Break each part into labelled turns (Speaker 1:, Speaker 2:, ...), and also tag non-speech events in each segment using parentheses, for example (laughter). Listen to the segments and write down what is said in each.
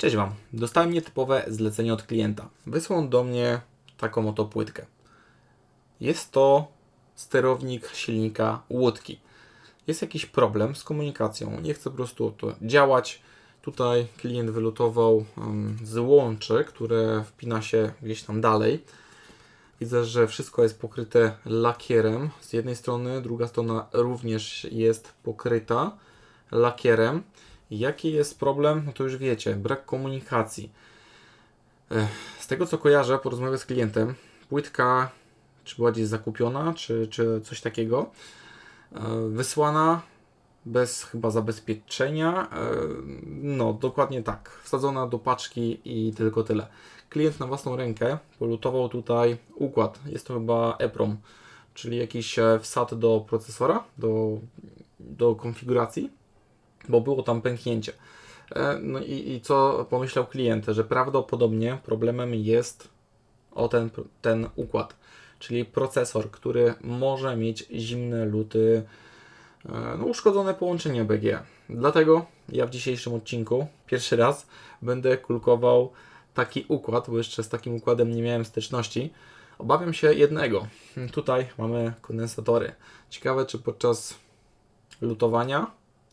Speaker 1: Cześć Wam. Dostałem nietypowe zlecenie od klienta. Wysłał do mnie taką oto płytkę. Jest to sterownik silnika łódki. Jest jakiś problem z komunikacją. Nie chce po prostu to działać. Tutaj klient wylutował um, złącze, które wpina się gdzieś tam dalej. Widzę, że wszystko jest pokryte lakierem z jednej strony, druga strona również jest pokryta lakierem. Jaki jest problem? No to już wiecie, brak komunikacji. Z tego co kojarzę, porozmawiam z klientem, płytka czy była gdzieś zakupiona, czy, czy coś takiego, e, wysłana bez chyba zabezpieczenia. e, No, dokładnie tak. Wsadzona do paczki i tylko tyle. Klient na własną rękę polutował tutaj układ. Jest to chyba EPROM, czyli jakiś e, wsad do procesora, do, do konfiguracji, bo było tam pęknięcie. E, No i, i co pomyślał klient, że prawdopodobnie problemem jest o ten, ten układ, czyli procesor, który może mieć zimne luty, e, no, uszkodzone połączenie BG. Dlatego ja w dzisiejszym odcinku pierwszy raz będę kulkował taki układ, bo jeszcze z takim układem nie miałem styczności. Obawiam się jednego. Tutaj mamy kondensatory. Ciekawe, czy podczas lutowania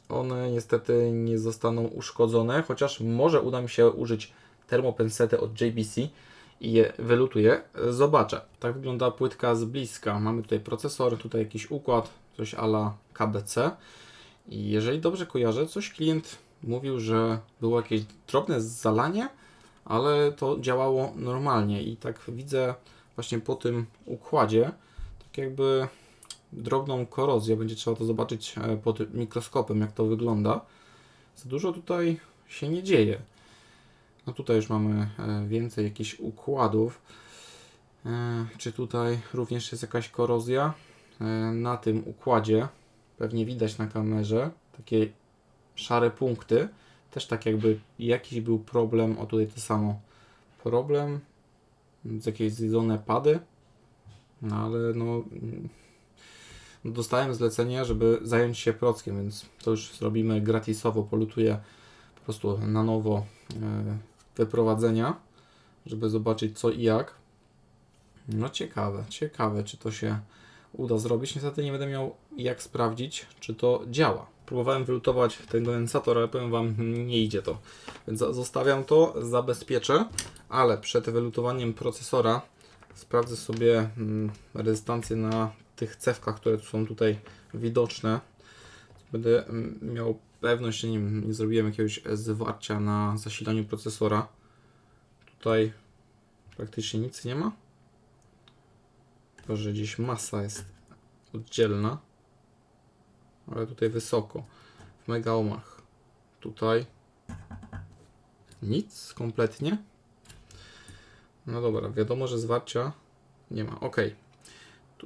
Speaker 1: one niestety nie zostaną uszkodzone, chociaż może uda mi się użyć termopensety od JBC i je wylutuję. Zobaczę. Tak wygląda płytka z bliska. Mamy tutaj procesor, tutaj jakiś układ, coś ala KBC. I jeżeli dobrze kojarzę, coś klient mówił, że było jakieś drobne zalanie, ale to działało normalnie i tak widzę właśnie po tym układzie, tak jakby drobną korozję, będzie trzeba to zobaczyć e, pod mikroskopem, jak to wygląda. Za dużo tutaj się nie dzieje. No tutaj już mamy e, więcej jakichś układów. E, Czy tutaj również jest jakaś korozja? Na tym układzie pewnie widać na kamerze takie szare punkty. Też tak jakby jakiś był problem. O tutaj to samo. Problem jakieś zjedzone pady. No ale no dostałem zlecenie, żeby zająć się prockiem, więc to już zrobimy gratisowo. Polutuję po prostu na nowo e, wyprowadzenia, żeby zobaczyć co i jak. No ciekawe, ciekawe, czy to się uda zrobić. Niestety nie będę miał jak sprawdzić, czy to działa. Próbowałem wylutować ten kondensator, ale powiem Wam, nie idzie to. Więc zostawiam to, zabezpieczę, ale przed wylutowaniem procesora sprawdzę sobie mm, rezystancję na tych cewkach, które są tutaj widoczne. Będę mm, miał pewność, że nie, nie zrobiłem jakiegoś zwarcia na zasilaniu procesora. Tutaj praktycznie nic nie ma. Chyba, że gdzieś masa jest oddzielna. Ale tutaj wysoko. W megaomach. Tutaj nic kompletnie. No dobra, wiadomo, że zwarcia nie ma. Ok.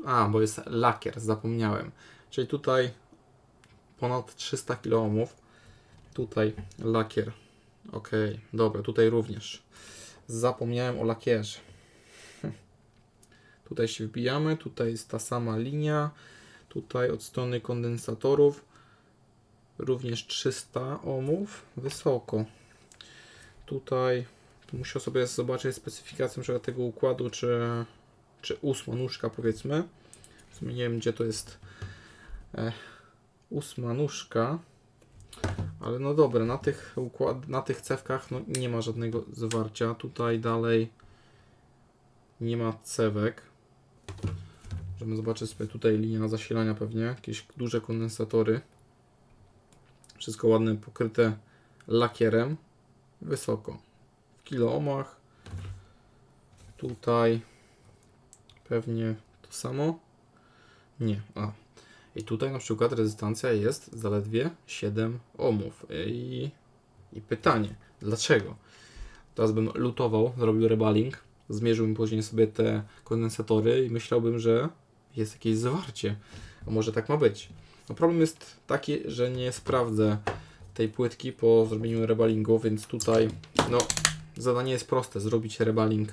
Speaker 1: A, bo jest lakier, zapomniałem. Czyli tutaj ponad 300 kΩ. Tutaj lakier. Ok, dobra, tutaj również. Zapomniałem o lakierze. (laughs) Tutaj się wbijamy, tutaj jest ta sama linia. Tutaj od strony kondensatorów również 300 ohmów wysoko. Tutaj tu muszę sobie zobaczyć specyfikację tego układu, czy, czy ósma nóżka powiedzmy. Nie wiem gdzie to jest e, ósma nóżka. Ale no dobra, na tych, układ, na tych cewkach no, nie ma żadnego zwarcia. Tutaj dalej nie ma cewek. Możemy zobaczyć sobie tutaj linia zasilania pewnie, jakieś duże kondensatory. Wszystko ładne, pokryte lakierem. Wysoko. W kiloohmach. Tutaj pewnie to samo. Nie, a. I tutaj na przykład rezystancja jest zaledwie 7 ohmów. I, i pytanie, dlaczego? Teraz bym lutował, zrobił rebaling, zmierzyłbym później sobie te kondensatory i myślałbym, że jest jakieś zwarcie. A może tak ma być. No problem jest taki, że nie sprawdzę tej płytki po zrobieniu rebalingu, więc tutaj no, zadanie jest proste, zrobić rebaling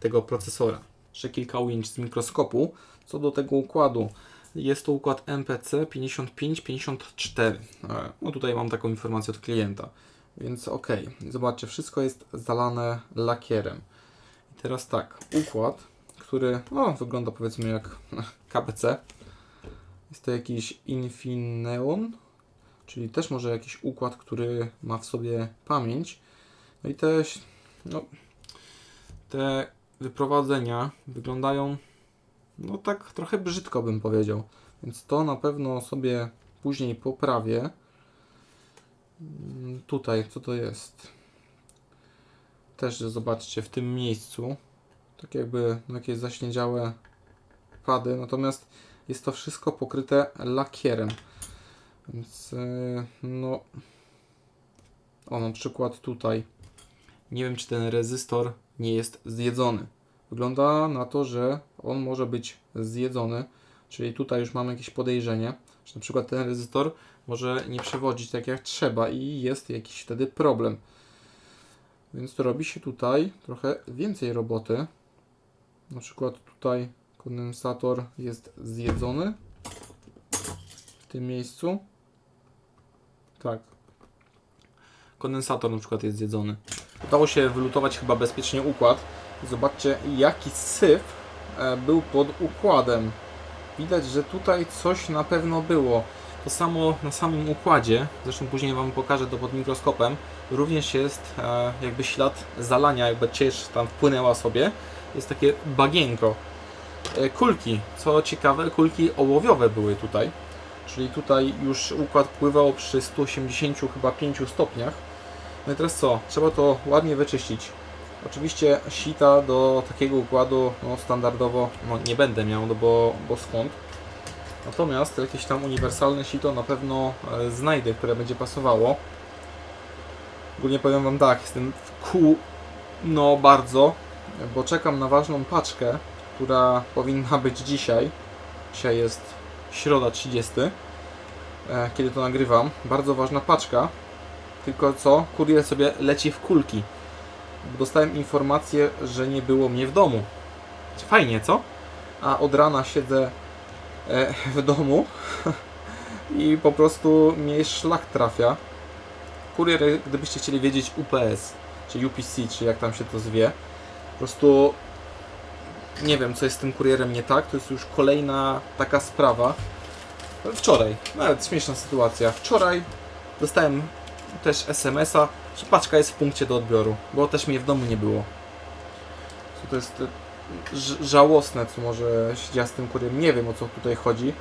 Speaker 1: tego procesora. Jeszcze kilka ujęć z mikroskopu. Co do tego układu, jest to układ MPC 5554. E, No tutaj mam taką informację od klienta. Więc ok, zobaczcie, wszystko jest zalane lakierem. I teraz tak, układ, który no, wygląda powiedzmy jak (laughs) KBC. Jest to jakiś Infineon, czyli też może jakiś układ, który ma w sobie pamięć. No i te, no, te wyprowadzenia wyglądają no tak trochę brzydko bym powiedział. Więc to na pewno sobie później poprawię. Mm, Tutaj, co to jest? Też zobaczcie, w tym miejscu, tak jakby jakieś zaśniedziałe pady, natomiast jest to wszystko pokryte lakierem. Więc yy, no. O, na przykład tutaj. Nie wiem, czy ten rezystor nie jest zjedzony. Wygląda na to, że on może być zjedzony, czyli tutaj już mamy jakieś podejrzenie, że na przykład ten rezystor może nie przewodzić tak jak trzeba i jest jakiś wtedy problem. Więc to robi się tutaj trochę więcej roboty. Na przykład tutaj kondensator jest zjedzony w tym miejscu. Tak. Kondensator na przykład jest zjedzony. Udało się wylutować chyba bezpiecznie układ. Zobaczcie, jaki syf e, był pod układem. Widać, że tutaj coś na pewno było. To samo na samym układzie, zresztą później Wam pokażę to pod mikroskopem, również jest e, jakby ślad zalania, jakby ciecz tam wpłynęła sobie. Jest takie bagienko. E, kulki, co ciekawe, kulki ołowiowe były tutaj. Czyli tutaj już układ pływał przy 180 chyba 5 stopniach. No i teraz co? Trzeba to ładnie wyczyścić. Oczywiście sita do takiego układu no, standardowo no, nie będę miał, no bo, bo skąd. Natomiast jakieś tam uniwersalne sito na pewno e, znajdę, które będzie pasowało. Ogólnie powiem Wam tak, jestem w kół no bardzo, bo czekam na ważną paczkę, która powinna być dzisiaj. Dzisiaj jest środa 30, e, kiedy to nagrywam. Bardzo ważna paczka, tylko co? Kurier sobie leci w kulki dostałem informację, że nie było mnie w domu. Fajnie, co? A od rana siedzę e, (laughs) w domu (laughs) i po prostu mnie szlak trafia. Kurier, gdybyście chcieli wiedzieć, UPS, czy UPC, czy jak tam się to zwie, po prostu nie wiem, co jest z tym kurierem nie tak. To jest już kolejna taka sprawa. Wczoraj, nawet śmieszna sytuacja. Wczoraj dostałem też SMS-a, że paczka jest w punkcie do odbioru, bo też mnie w domu nie było. To jest e, żałosne, co może się z tym kurierem. Nie wiem o co tutaj chodzi,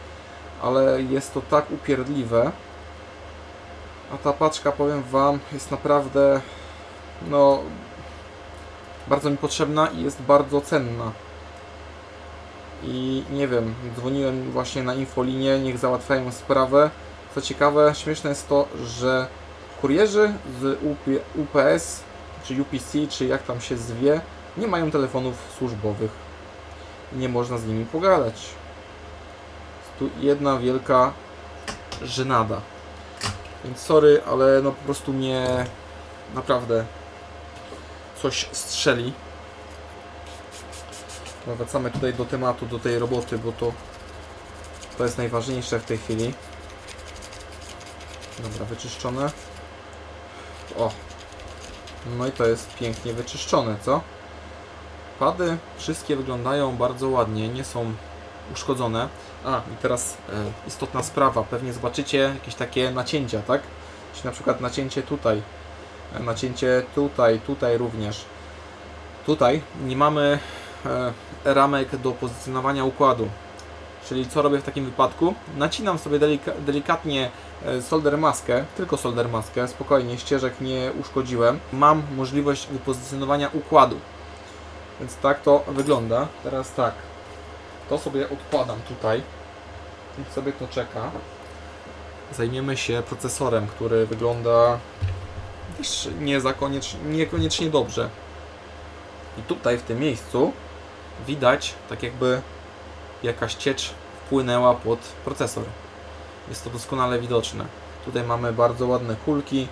Speaker 1: ale jest to tak upierdliwe. A ta paczka, powiem Wam, jest naprawdę no bardzo mi potrzebna i jest bardzo cenna. I nie wiem, dzwoniłem właśnie na infolinię, niech załatwiają sprawę. Co ciekawe, śmieszne jest to, że kurierzy z UP, UPS, czy UPC, czy jak tam się zwie, nie mają telefonów służbowych. Nie można z nimi pogadać. Tu jedna wielka żenada. Więc sorry, ale no po prostu mnie naprawdę coś strzeli. No, Wracamy tutaj do tematu, do tej roboty, bo to to jest najważniejsze w tej chwili. Dobra, wyczyszczone. O. No i to jest pięknie wyczyszczone, co? Pady wszystkie wyglądają bardzo ładnie, nie są uszkodzone. A, i teraz e, istotna sprawa. Pewnie zobaczycie jakieś takie nacięcia, tak? Czyli na przykład nacięcie tutaj, e, nacięcie tutaj, tutaj również. Tutaj nie mamy e, ramek do pozycjonowania układu. Czyli co robię w takim wypadku? Nacinam sobie delika delikatnie e, solder maskę, tylko solder maskę, spokojnie, ścieżek nie uszkodziłem. Mam możliwość wypozycjonowania układu. Więc tak to wygląda. Teraz tak, to sobie odkładam tutaj i sobie to czeka. Zajmiemy się procesorem, który wygląda też nie niekoniecznie dobrze. I tutaj w tym miejscu widać tak jakby jakaś ciecz wpłynęła pod procesor. Jest to doskonale widoczne. Tutaj mamy bardzo ładne kulki,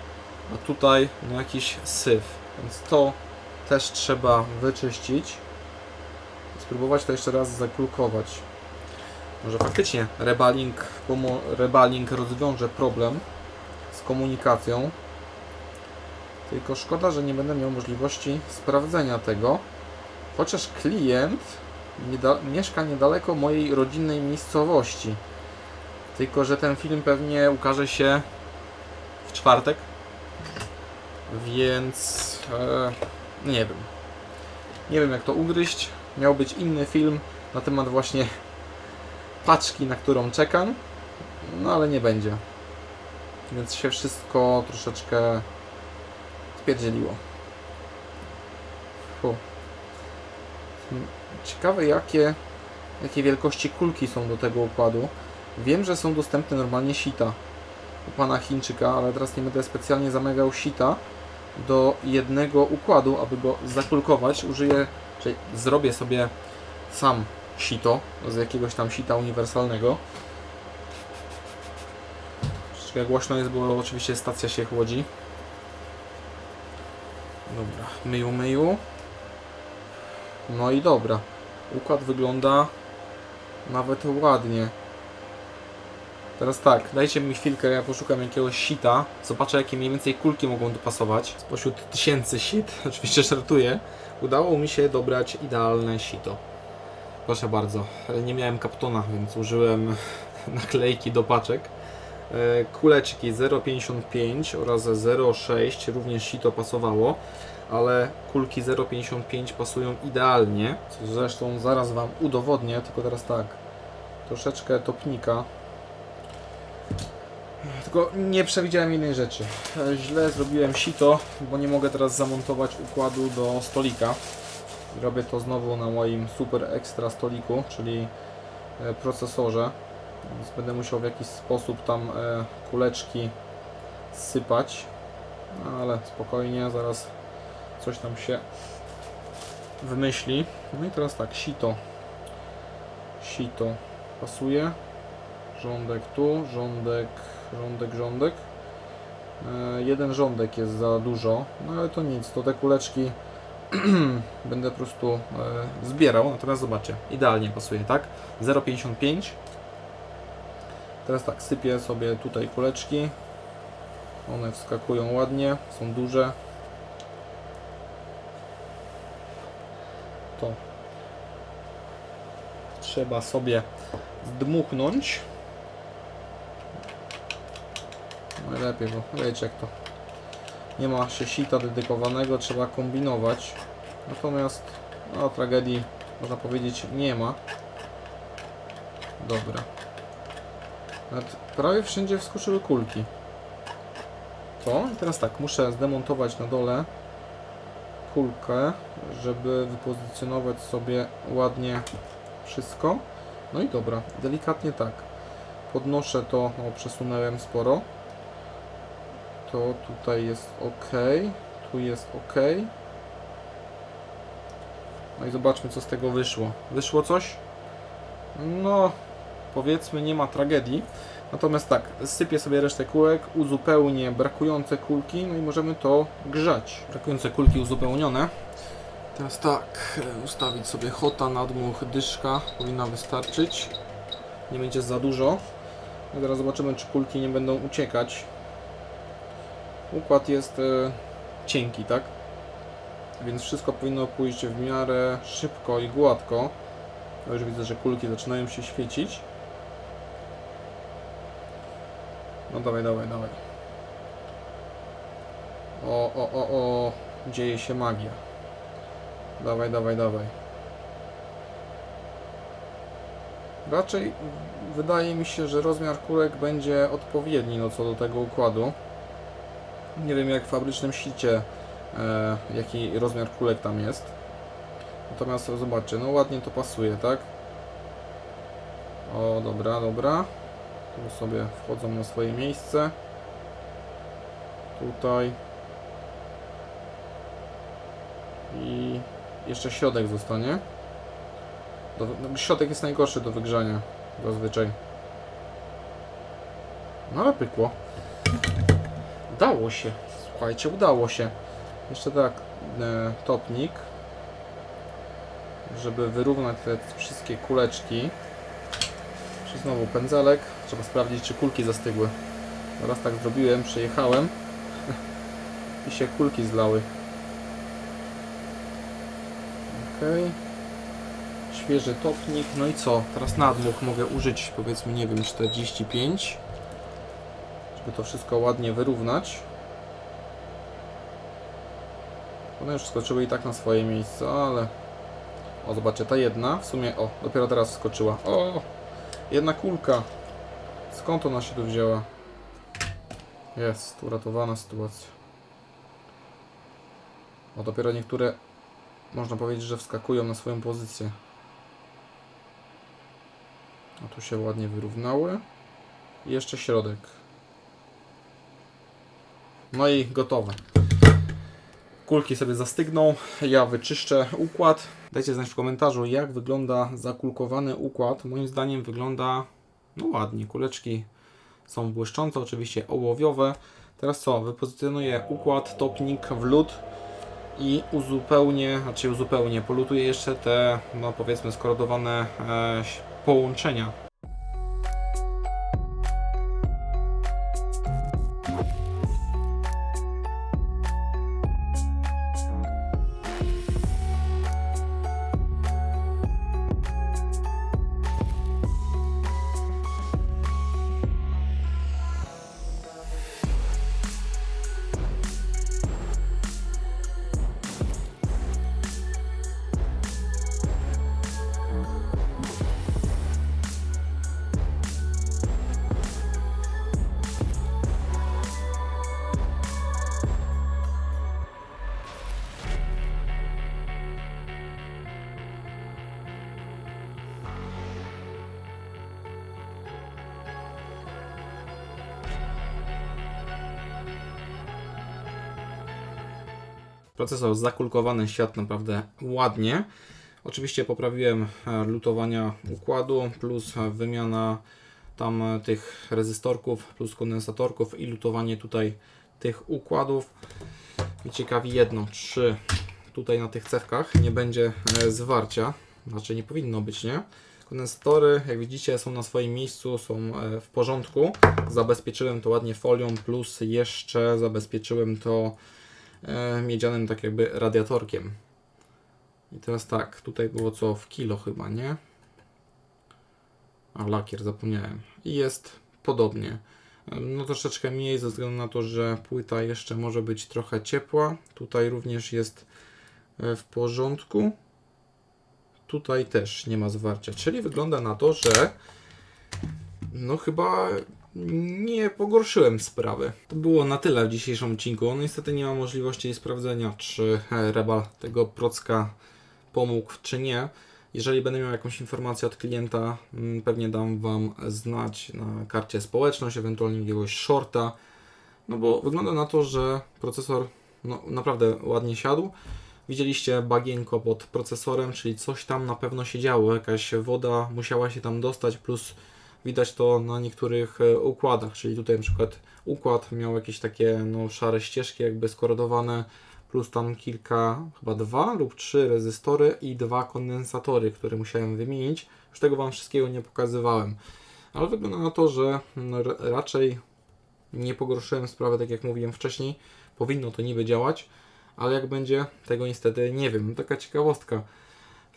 Speaker 1: a tutaj no jakiś syf. Więc to też trzeba wyczyścić. Spróbować to jeszcze raz zakulkować. Może faktycznie rebalink, pomo- rebalink rozwiąże problem z komunikacją. Tylko szkoda, że nie będę miał możliwości sprawdzenia tego, chociaż klient nieda- mieszka niedaleko mojej rodzinnej miejscowości. Tylko, że ten film pewnie ukaże się w czwartek, więc e, nie wiem. Nie wiem jak to ugryźć. Miał być inny film na temat właśnie paczki, na którą czekam, no ale nie będzie. Więc się wszystko troszeczkę spierdzieliło. Fu. Ciekawe jakie, jakie wielkości kulki są do tego układu. Wiem, że są dostępne normalnie sita u pana Chińczyka, ale teraz nie będę specjalnie zamawiał sita do jednego układu, aby go zakulkować. Użyję, czyli zrobię sobie sam sito z jakiegoś tam sita uniwersalnego. Troszeczkę głośno jest, bo oczywiście stacja się chłodzi. Dobra, myju, myju. No i dobra. Układ wygląda nawet ładnie. Teraz tak, dajcie mi chwilkę, ja poszukam jakiegoś sita, zobaczę jakie mniej więcej kulki mogą dopasować. Spośród tysięcy sit, (laughs) oczywiście żartuję, udało mi się dobrać idealne sito. Proszę bardzo, nie miałem kaptona, więc użyłem (laughs) naklejki do paczek. E, Kuleczki 0,55 oraz 0,6 również sito pasowało, ale kulki 0,55 pasują idealnie, co zresztą zaraz Wam udowodnię, tylko teraz tak, troszeczkę topnika tylko nie przewidziałem innej rzeczy. Źle zrobiłem sito, bo nie mogę teraz zamontować układu do stolika. Robię to znowu na moim super ekstra stoliku, czyli e, procesorze. Więc będę musiał w jakiś sposób tam e, kuleczki sypać. No, ale spokojnie, zaraz coś tam się wymyśli. No i teraz tak, sito. Sito pasuje. Rządek tu, rządek, rządek, rządek. E, jeden rządek jest za dużo, no ale to nic, to te kuleczki (clears throat) będę po prostu e, zbierał. Natomiast zobaczcie, idealnie pasuje, tak? 0,55. Teraz tak, sypię sobie tutaj kuleczki. One wskakują ładnie, są duże. To trzeba sobie zdmuchnąć. Najlepiej, bo wiecie jak to. Nie ma się sita dedykowanego, trzeba kombinować. Natomiast no, tragedii można powiedzieć nie ma. Dobra. Nawet prawie wszędzie wskoczyły kulki. To i teraz tak, muszę zdemontować na dole kulkę, żeby wypozycjonować sobie ładnie wszystko. No i dobra, delikatnie tak. Podnoszę to, o przesunąłem sporo. To tutaj jest ok, tu jest ok. No i zobaczmy co z tego wyszło. Wyszło coś? No, powiedzmy nie ma tragedii. Natomiast tak, sypię sobie resztę kółek, uzupełnię brakujące kulki, no i możemy to grzać. Brakujące kulki uzupełnione. Teraz tak, e, ustawić sobie hota, nadmuch, dyszka, powinna wystarczyć. Nie będzie za dużo. No teraz zobaczymy, czy kulki nie będą uciekać. Układ jest e, cienki, tak? Więc wszystko powinno pójść w miarę szybko i gładko. No już widzę, że kulki zaczynają się świecić. No dawaj, dawaj, dawaj. O, o, o, o, dzieje się magia. Dawaj, dawaj, dawaj. Raczej wydaje mi się, że rozmiar kulek będzie odpowiedni no co do tego układu. Nie wiem jak w fabrycznym sicie e, jaki rozmiar kulek tam jest. Natomiast zobaczcie, no ładnie to pasuje, tak? O, dobra, dobra. Tu sobie wchodzą na swoje miejsce. Tutaj. I jeszcze środek zostanie. Do, no, środek jest najgorszy do wygrzania. Zazwyczaj. No ale pykło. Udało się. Słuchajcie, udało się. Jeszcze tak, e, topnik. Żeby wyrównać te wszystkie kuleczki. Czy znowu pędzelek. Trzeba sprawdzić, czy kulki zastygły. Raz tak zrobiłem, przejechałem. (laughs) I się kulki zlały. Okej. Świeży topnik. No i co? Teraz nadmuch mogę użyć powiedzmy, nie wiem, 45. Żeby to wszystko ładnie wyrównać. One już skoczyły i tak na swoje miejsce, ale... O, zobaczcie, ta jedna w sumie... O, dopiero teraz skoczyła. O! Jedna kulka. Skąd ona się tu wzięła? Jest, uratowana sytuacja. O, dopiero niektóre... Można powiedzieć, że wskakują na swoją pozycję. A tu się ładnie wyrównały. I jeszcze środek. No i gotowe. Kulki sobie zastygną, ja wyczyszczę układ. Dajcie znać w komentarzu, jak wygląda zakulkowany układ. Moim zdaniem wygląda no ładnie. Kuleczki są błyszczące, oczywiście ołowiowe. Teraz co? Wypozycjonuję układ, topnik w lód i uzupełnię, znaczy uzupełnię, polutuję jeszcze te, no powiedzmy, skorodowane e, połączenia. Procesor zakulkowany, świat naprawdę ładnie. Oczywiście poprawiłem e, lutowania układu, plus e, wymiana tam e, tych rezystorków, plus kondensatorków i lutowanie tutaj tych układów. I ciekawi jedno, czy tutaj na tych cewkach nie będzie zwarcia, znaczy nie powinno być, nie? Kondensatory, jak widzicie, są na swoim miejscu, są w porządku. Zabezpieczyłem to ładnie folią, plus jeszcze zabezpieczyłem to miedzianym tak jakby radiatorkiem. I teraz tak, tutaj było co w kilo chyba, nie? A lakier zapomniałem. I jest podobnie. E, No troszeczkę mniej ze względu na to, że płyta jeszcze może być trochę ciepła. Tutaj również jest e, w porządku. Tutaj też nie ma zwarcia, czyli wygląda na to, że no chyba nie pogorszyłem sprawy. To było na tyle w dzisiejszym odcinku. No niestety nie ma możliwości sprawdzenia, czy e, Rebal tego procka pomógł, czy nie. Jeżeli będę miał jakąś informację od klienta, mm, pewnie dam Wam znać na karcie społeczność, ewentualnie jakiegoś shorta. No bo wygląda na to, że procesor no, naprawdę ładnie siadł. Widzieliście bagienko pod procesorem, czyli coś tam na pewno się działo, jakaś woda musiała się tam dostać, plus widać to na niektórych e, układach, czyli tutaj na przykład układ miał jakieś takie no, szare ścieżki jakby skorodowane, plus tam kilka, chyba dwa lub trzy rezystory i dwa kondensatory, które musiałem wymienić. Już tego Wam wszystkiego nie pokazywałem. Ale wygląda na to, że r- raczej nie pogorszyłem sprawy, tak jak mówiłem wcześniej. Powinno to niby działać, ale jak będzie, tego niestety nie wiem. Taka ciekawostka.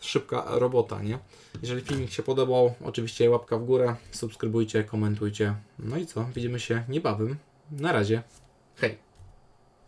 Speaker 1: Szybka robota, nie? Jeżeli filmik się podobał, oczywiście łapka w górę, subskrybujcie, komentujcie. No i co? Widzimy się niebawem. Na razie. Hej!